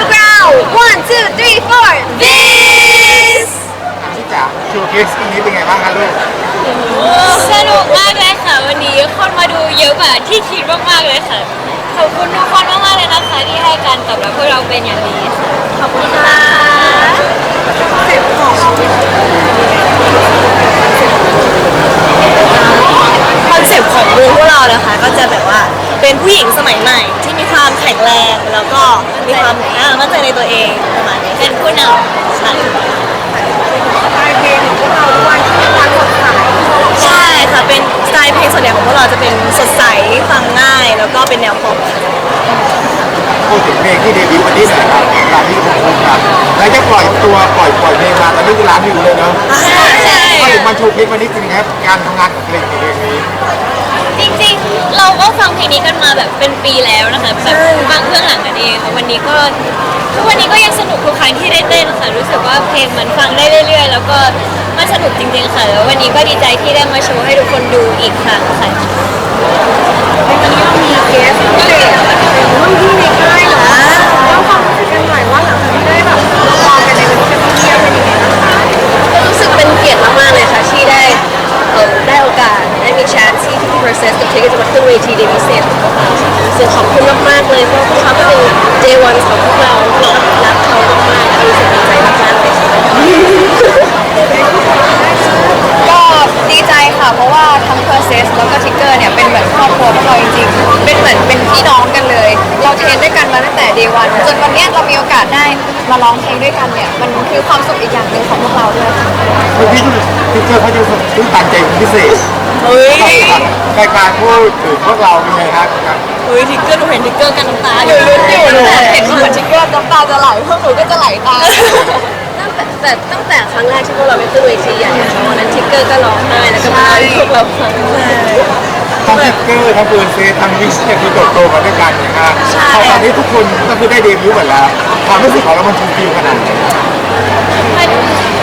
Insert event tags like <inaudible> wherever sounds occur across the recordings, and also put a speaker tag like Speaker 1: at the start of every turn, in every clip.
Speaker 1: พวกเรา one two three four this
Speaker 2: ที่จะโชว์เคสปีนี้เป็นไงบ้างคะลูก
Speaker 3: สนุกมากเลยค่ะ วันนี้คนมาดูเยอะกว่าที่คิดมากๆเลยค่ะ ขอบคุณทุกคนมากๆเลยนะคะที่ให้การตอบรับพวกเราเป็นอย่างดีค่ะ
Speaker 1: ขอบคุณค่ะ
Speaker 4: คอนเซปต์ของวงพวกเรานะคะ ก็จะแบบว่าเป็นผู้หญิงสมัยใหม่ที่มีความแข็งแรง แล้วก็มีความอ่ามั่นใจในตัวเองประมาณนี้
Speaker 3: เป็นผู้นำ
Speaker 4: ใช่
Speaker 1: สไตล์เพลงของพวกเราด้วยที่มีความสดใส
Speaker 4: ใช่ค่ะเป็นสไตล์เพลงส่วนใหญ่ของพวกเราจะเป็นสดใสฟังง่าย แล้วก็เป็นแนวป๊อป
Speaker 2: พูดถึงเพลงที่เดบิวต์วันนี้หน่อยครับตามที่ผมพูดครับแล้วจะปล่อยตัวปล่อยปล่อยเพลงมาตอนนี้คือร้านวิวเลยเนาะ
Speaker 4: ใช่ใช่
Speaker 2: ก็ถึงมาโชว์เพลงวันนี้จริงครับการทำงานของเพลงในเพลงนี้
Speaker 3: จริงๆ เพลงนี้กันมาแบบเป็นปีแล้วนะคะแบบฟังเรื่องหลังกันเองค่ะวันนี้ก็ทุกวันนี้ก็ยังสนุกทุกครั้งที่ได้เต้นค่ะรู้สึกว่าเพลงมันฟังได้เรื่อย ๆ แล้วก็มันสนุกจริงๆค่ะแล้ววันนี้ก็ดีใจที่ได้มาโชว์ให้ทุกคนดูอีกครั้งค่ะ
Speaker 1: วันนี้เรามีเกส
Speaker 4: ต์ ทั้ง
Speaker 1: process แล้วก็ทิกเกอร์เนี่ยเป็นเหมือนครอบครัวพวกเราจริงๆ เป็นเหมือนเป็นพี่น้องกันเลย เราเทรนด้วยกันมาตั้งแต่ day one จนวันเนี้ยเรามีโอกาสได้มาร้องเพลงด้วยกันเนี่ย มันคือความสุขอีกอย่างหนึ่งของพวกเราด้วยค่ะ
Speaker 2: คือพี่พี่เจอเขาจะตื้นตันใจเป็นพิเศษ
Speaker 4: เฮ้ย
Speaker 2: ในการพูดถึงพวกเราเป็นไงครับครับ
Speaker 4: เฮ้ยทิกเกอร์หนูเห็นทิกเกอร์กันน้ำตา
Speaker 1: หนูลุ้นอยู่ตั้งแต่เห็นเหมือนทิกเกอร์น้ำตาจะไหลพวกหนูก็จะไหลตาม
Speaker 4: ตั้ง แต่แต่ตั้งแต่ครั้งแรกที่พวกเราไปขึ้นเวทีใหญ่อะวันนั้นทิกเกอร์ก็ร้องไห้แล้วก็มาให้พวกเราฟัง
Speaker 2: ทั้งทิกเกอร์ทั้งเบอร์เซทั้งวิชเนี่ยคือเติบโตมาด้วยกันนะฮะพอตอนนี้ทุกคนก็คือได้เดบิวต์หมดแล้วความรู้สึกของเรามันฟูลฟิลขนาดไหน
Speaker 3: มัน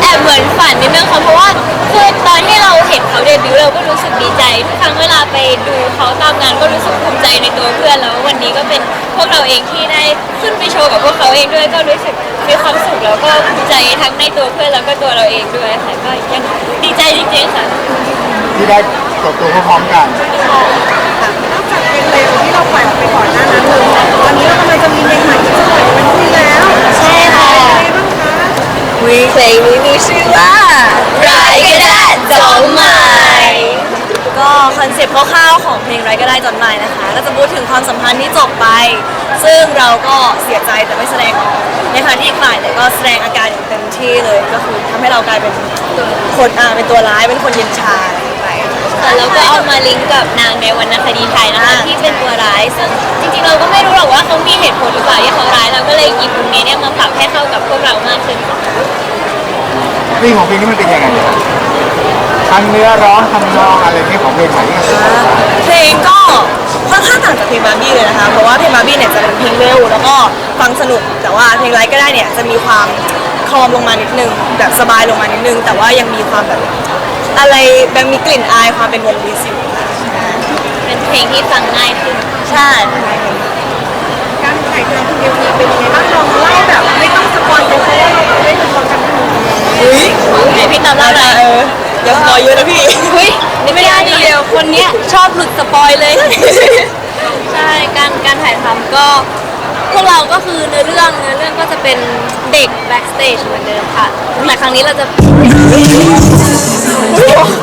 Speaker 3: แอบเหมือนฝันนิดนึงค่ะเพราะว่าคือตอนที่เราเห็นเขาเดบิวต์เราก็รู้สึกดีใจทุกครั้งเวลาไปดูเขาตามงานก็รู้สึกภูมิใจใน ตัวเพื่อนแล้ววันนี้ก็เป็นพวกเราเองที่ได้ขึ้นไปโชว์กับพวกเขาเองด้วยก็รู้สึกมีความสุขแล้วก็ภูมิใจทั้งในตัวเพื่อนแล้วก็ตัวเราเองด้วยค่ะก็ยังดีใจจริงๆค่ะ
Speaker 2: ที่ได้เติบโตพร้อมๆกัน
Speaker 1: นอกจากเพลงเร็วที่เราปล่อยออกไปก่อนหน้านั้นเลยวันนี้เรากำลังจะมีเพลงใหม่ที่จะปล่อยวันคู่แล้ว
Speaker 4: ใช่ค่ะ
Speaker 1: อะไรบ้างคะ
Speaker 4: วีเพลงนี้มีชื่อว่าไรก็ได้จนใหม่ก็คอนเซ็ปต์คร่าวๆของเพลงไรก็ได้จนใหม่นะคะ ก็จะพูดถึงความสัมพันธ์ที่จบไป ซึ่งเราก็เสียใจแต่ไม่แสดงออกในขณะที่อีกฝ่ายเนี่ยก็แสดงอาการอย่างเต็มที่เลยก็คือทำให้เรากลายเป็นคนอ่าเป็นตัวร้ายเป็นคนเย็นชาไป
Speaker 3: ค่ะแล้วก็เอามาลิงก์กับนางในวรรณคดีไทยนะคะ
Speaker 4: อ่า
Speaker 3: ที่เป็นตัวร้ายซึ่งจริงๆเราก็ไม่รู้หรอกว่าเขามีเหตุผลหรือเปล่าที่เขาร้ายเราก็เลยหยิบตรงนี้เนี่ยมาปรับให้เข้ากับพวกเรามากขึ้น ค่ะ
Speaker 2: เพลงของเพลงนี้มันเป็นยังไงทั้งเนื้อร้องทำนองอะไรเนี่ยของเพลงใหม่ที่เราจะปล่อยมา
Speaker 4: เพลงก็ค่อนข้างต่างจากเพลงบาร์บี้เลยนะคะ เพราะว่าเพลงบาร์บี้เนี่ยจะเป็นเพลงเร็วแล้วก็ฟังสนุก แต่ว่าเพลงไรก็ได้เนี่ยจะมีความคลอมลงมานิดนึงแบบสบายลงมานิดนึง แต่ว่ายังมีความแบบอะไรแบบมีกลิ่นอายความเป็นวงวีซิวค่ะ
Speaker 3: เป็นเพลงที่ฟังง่ายขึ้น
Speaker 4: ใช่
Speaker 1: การถ่ายทำเพลงนี้เป็นยังไงบ้างลองามเล่าห
Speaker 3: น่อย
Speaker 4: เออเดี๋ยวสปอยเยอะนะพี่
Speaker 3: อุ้ยนี่ไม่ได้ดีเดียวคนเนี้ยชอบหลุดสปอยเลย ใช่การการถ่ายทำก็พวกเราก็คือเนื้อเรื่องเนื้อเรื่องก็จะเป็นเด็ก backstage เหมือนเดิมค่ะแต่ครั้งนี้เราจะ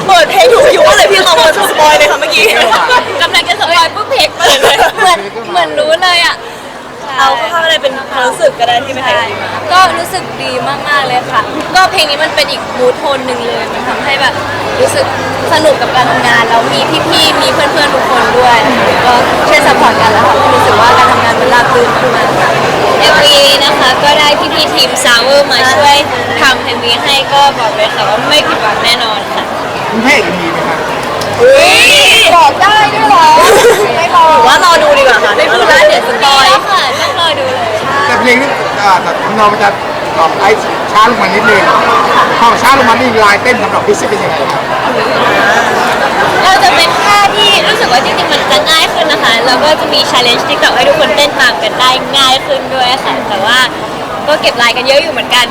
Speaker 4: เปิดเพลงถูกคิวว่าเลยพี่ลองเปิดสปอยเลยค่ะเมื่อกี้
Speaker 3: กำลังจะสปอยปุ๊บเพลงเปิดเลยเหมือนเหมือนรู้เลยอะ
Speaker 4: เอาเข้าๆอะไรเป็นความรู้สึกก็ได้ที่ไม่ถ่า
Speaker 3: ใช่
Speaker 4: ย
Speaker 3: ก็รู้สึกดีมากๆเลยค่ะ ก็เพลงนี้มันเป็นอีกมูทโทนหนึ่งเลย มันทำให้แบบรู้สึกสนุกกับการทำงานแล้วมีพี่ๆมีเพื่อนๆทุกคนด้วย ก็ช่วยซัพพอร์ตกันแล้วค่ะรู้สึกว่าการทำงานมันราบรื่นมากๆค่ะเอ็มวีนะคะก็ได้พี่ๆทีมซาวเวอร์มาช่วยทำเอ็มวีให้ก็บอกเลยค่ะว่าไม่ผิดหวังแน่นอนค่ะ
Speaker 2: คุณพระเอกมีไหมครับ
Speaker 4: อุ้ย
Speaker 1: บอกได้ด้วยเหรอไม่บอก
Speaker 4: หรือว่ารอดูดีกว่าค่ะ
Speaker 3: ไม่พูดแล้วเดี๋ยวสปอย เพ
Speaker 2: ลงนี้อ่าแต่ทำนองมันจะออกไอ้ช้าลงมานิดนึงพอช้าลงมานี่ลายเต้นสำหรับพิซซี่เป็นยังไงครับ
Speaker 3: เราจะเป็นท่าที่รู้สึกว่าจริงๆมันจะง่ายขึ้นนะคะ แล้วก็จะมีชาเลนจ์ที่แบบให้ทุกคนเต้นตามกันได้ง่ายขึ้นด้วยค่ะ แต่ว่าก็เก็บลายกันเยอะอยู่เหมือนกัน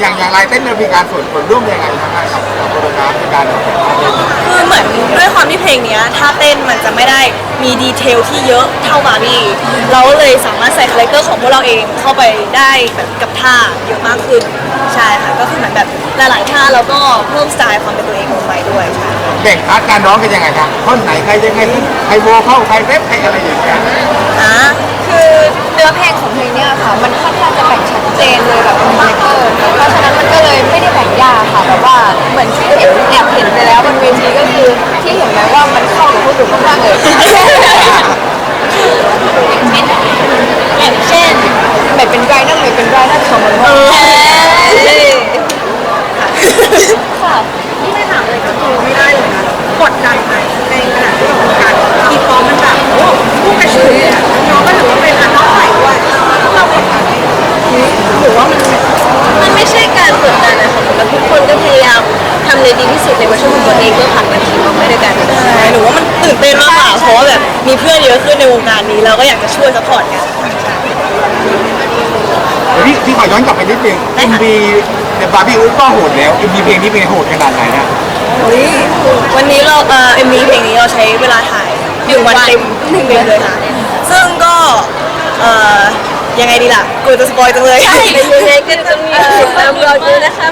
Speaker 2: อย่างอย่างไรเต้นเรามีการส่วนส่วนร่วมยังไงบ้างครับกับโปรแกรมในการ
Speaker 4: คือเหมือนด้วยความที่เพลงเนี้ยถ้าเต้นมันจะไม่ได้มีดีเทลที่เยอะเท่าบาร์บี้เราก็เลยสามารถใส่คาแรคเตอร์ของพวกเราเองเข้าไปได้แบบกับท่าเยอะมากขึ้นใช่ค่ะก็คือเหมือนแบบหลายๆท่าเราก็เพิ่มสไตล์ความเป็นตัวเองลงไปด้วยใช่
Speaker 2: แบ่งพาร์ทการร้องกันยังไงครับท่อนไหนใครยังไงใครโวเข้าใครเรปใครอะไรอย่างเงี้ย
Speaker 4: อะ
Speaker 1: คือเนื้อเพลงของเพลงเนี่ยค่ะมันค่อนข้างจะแบ่งชัดเจนเลยแบบ ยากค่ะแบบว่าเหมือนที่เห็นแอบเห็นไปแล้วบนเวทีก็คือที่เห็นไหมว่ามันเข้ากับพวกหนูมากๆเลย
Speaker 3: อย่างเช่น
Speaker 1: ไม่เป็นไรนั่นไม่เป็นไรนั่นของมันว่าา
Speaker 5: รนี้เราก็อ
Speaker 4: ยากจะช่วยซัพพอร์ตกัน
Speaker 2: พี่พี่ขอย้อนกลับไปนิดนึง
Speaker 4: ได้
Speaker 2: อิน
Speaker 4: ค่ะ
Speaker 2: ดีเดบาร์บี้อุ๊ก็โหดแล้วอินดีเพลงนี้เป็นไงโหดขนาดไหนนะ
Speaker 4: วันนี้เราเอ่อเอ็มวีเพลงนี้เราใช้เวลาถ่ายหนึ่งวันเต็มหนึ่งเดือนเลยค่ะ ซึ่งก็เอ่อยังไงดีล่ะกลัวจะสปอยจังเลย ใช่เป็นยังไงกันจะมีตามรอดูนะคะ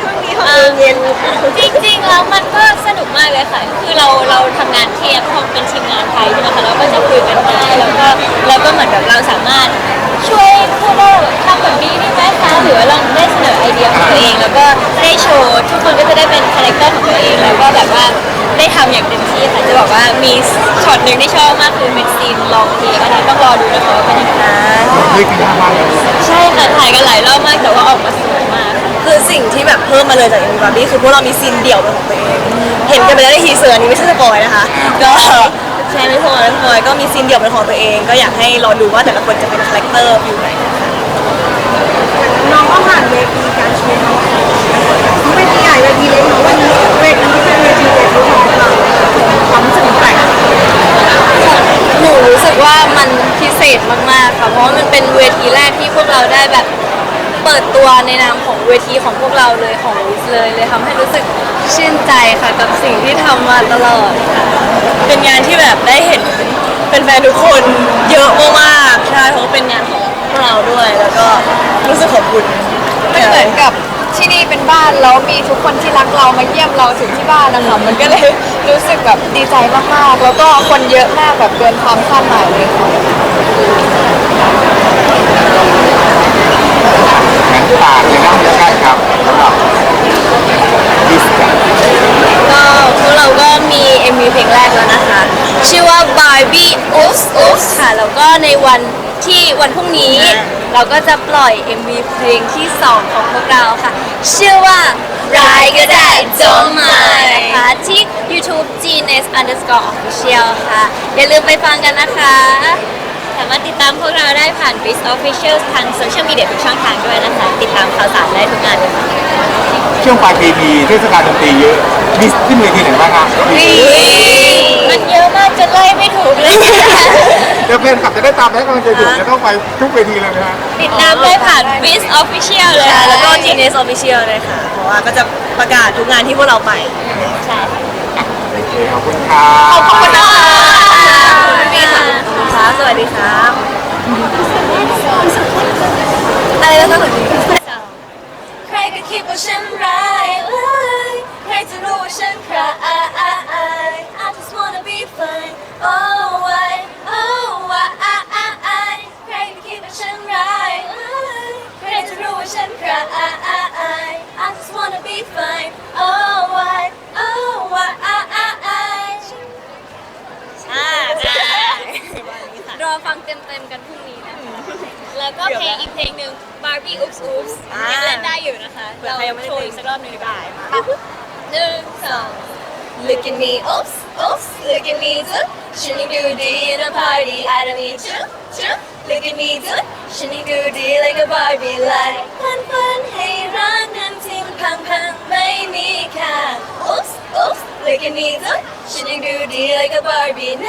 Speaker 3: ตัวเอง แล้วก็ได้โชว์ทุกคนก็จะได้เป็นคาแรคเตอร์ของตัวเองแล้วก็แบบว่าได้ทำอย่างเต็มที่ค่ะจะบอกว่ามีช็อตหนึ่งที่ชอบมากคือเป็นซีนลองเพลงอันนี้ต้องรอดูนะคะว่าเป็นยังไง
Speaker 2: เฮ้ยคือยากมากเลย
Speaker 3: ใช่ค่ะถ่ายกันหลายรอบมากแต่ว่าออกมาสวยมาก
Speaker 4: คือสิ่งที่แบบเพิ่มมาเลยจากเอ็มวีบาร์บี้คือพวกเรามีซีนเดี่ยวเป็นของตัวเอง เห็นกันไปแล้วในทีเซอร์อันนี้ไม่ใช่สปอยนะคะ ก็ใช่ไม่สปอยไม่สปอยก็มีซีนเดี่ยวเป็นของตัวเอง ก็อยากให้รอดูว่าแต่ละคนจะเป็นคาแรคเตอร์ฟิวไหนนะคะ
Speaker 5: น้องก็ผ่านเวทีการโชว์มาทั้งเวทีใหญ่เวทีเล็กเนาะวันนี้เวทีที่เป็นเวทีเล็กของเราความรู้สึกแปลก
Speaker 3: หนูรู้สึกว่ามันพิเศษมากๆค่ะ เพราะว่ามันเป็นเวทีแรกที่พวกเราได้แบบเปิด ตัวในนามของเวทีของพวกเราเลยของวิสเลยเลยทำให้รู้สึกชื่นใจค่ะกับสิ่งที่ทำมาตลอดค่ะ
Speaker 4: เป็นงานที่แบบได้เห็นเป็นแฟนๆทุกคนเยอะมากๆใช่เพราะว่าเป็นงานของพวกเราด้วย แล้วก็รู้สึกขอบคุณ
Speaker 1: มันเหมือนกับที่นี่เป็นบ้านแล้วมีทุกคนที่รักเรามาเยี่ยมเราถึงที่บ้านนะคะมันก็เลยรู้สึกแบบดีใจมากๆ แล้วก็คนเยอะมากแบบเกินความคาดหมายเลยค่ะ
Speaker 2: งั้นฝากเลยนะแล้วกันครับสำหรับดิสกัน
Speaker 3: ก็พวกเราก็มี MV เพลงแรกแล้วนะคะ ชื่อว่า Barbie Oops Oops ค่ะ แล้วก็ในวันที่ วันพรุ่งนี้ เราก็จะปล่อย MV เพลงที่ 2 ของพวกเราค่ะ ชื่อว่าร้ายก็ได้จงมานะคะที่ YouTube GNS underscore official ค่ะ อย่าลืมไปฟังกันนะคะ สามารถติดตามพวกเราได้ผ่าน b i z Official ทางโซเชียลมีเดียทุกช่องทางด้วยนะคะ ติดตามข่าวสารได้ทุกงานเลยค่ะ
Speaker 2: ช่วงปลายปีมีเทศกาลดนตรีเยอะมีขึ้นเวทีไหนบ้างครับ
Speaker 3: มันเยอะมากจนไล่ไม่ถูกเลย
Speaker 2: เดี๋ยวแฟนคลับจะได้ตามแล้วกำลังใจอยู่จะต้องไปทุกเวทีเลยนะฮะ
Speaker 3: ติดตามได้ผ่าน b i z Official เลย
Speaker 4: ใช่
Speaker 3: ค่ะ
Speaker 4: แล้วก็ GNS Official เลยค่ะ เพราะว่าก็จะประกาศทุกงานที่พวกเราไป
Speaker 3: ใช่
Speaker 2: โอเคขอบคุณครับ
Speaker 3: ขอบคุณนะคะ
Speaker 4: มีค่ะค่ะสวัสดีครับอะไรนะคะ
Speaker 3: ใครก็คิดว่าฉันร้ายเลยใครจะรู้ว่าฉันใคร I just wanna be fine ว่าฉันใคร I just wanna be fine oh why oh <laughs> why
Speaker 4: อ่าได้
Speaker 3: รอฟังเต็มๆกันพรุ่งนี้นะคะ แล้วก็เพลงอีกเพลงหนึ่ง Barbie Oops Oops
Speaker 4: อ่า
Speaker 3: ยังเล่นได้อยู่นะคะ
Speaker 4: เผื่อใครยังไม่ได้
Speaker 3: โชว์อีกสักรอบหนึ่งดีกว่าหนึ่งสอง Look at me, oops, oops, look at me do Shouldn't do the in a party, I don't need you, you Look at me ฉันยังดูดีเลยก็บอยบีไลฟันฟันให้รักนั้นทิ้งพังพังไม่มีค่าอุ๊บอุ๊บเลยแค่นี้จ้ะฉันยังดูดีเลยก็บอยบีไล